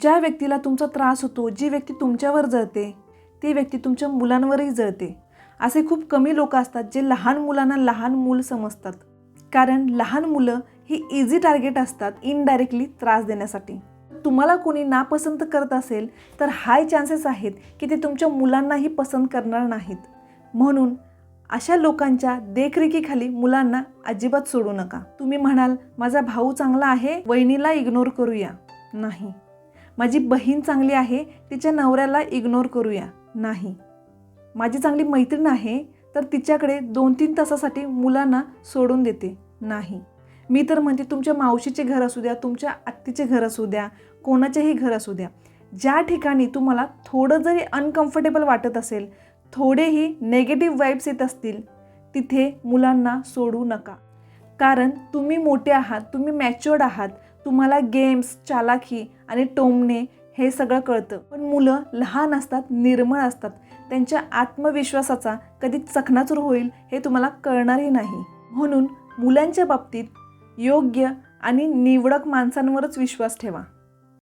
ज्या व्यक्तीला तुमचा त्रास होतो जी व्यक्ती तुमच्यावर जळते ती व्यक्ती तुमच्या मुलांवरही जळते. असे खूप कमी लोक असतात जे लहान मुलांना लहान मूल समजतात. कारण लहान मुलं ही इझी टार्गेट असतात इनडायरेक्टली त्रास देण्यासाठी. तुम्हाला कोणी नापसंत करत असेल तर हाय चान्सेस आहेत की ते तुमच्या मुलांनाही पसंत करणार नाहीत. म्हणून अशा लोकांच्या देखरेखीखाली मुलांना अजिबात सोडू नका. तुम्ही म्हणाल माझा भाऊ चांगला आहे वहिनीला इग्नोर करूया. नाही. माझी बहीण चांगली आहे तिच्या नवऱ्याला इग्नोर करूया. नाही. माझी चांगली मैत्रीण आहे तर तिच्याकडे दोन तीन तासासाठी मुलांना सोडून देते. नाही. मी तर म्हणते तुमच्या मावशीचे घर असू द्या तुमच्या आत्तीचे घर असू द्या कोणाचेही घर असू द्या. ज्या ठिकाणी तुम्हाला थोडं जरी अनकम्फर्टेबल वाटत असेल थोडेही नेगेटिव्ह वाईब्स येत असतील तिथे मुलांना सोडू नका. कारण तुम्ही मोठे आहात तुम्ही मॅच्युअर्ड आहात तुम्हाला गेम्स चालाखी आणि टोमणे हे सगळं कळतं. पण मुलं लहान असतात निर्मळ असतात. त्यांच्या आत्मविश्वासाचा कधी चखनाचूर होईल हे तुम्हाला कळणारही नाही. म्हणून मुलांच्या बाबतीत योग्य आणि निवडक माणसांवरच विश्वास ठेवा.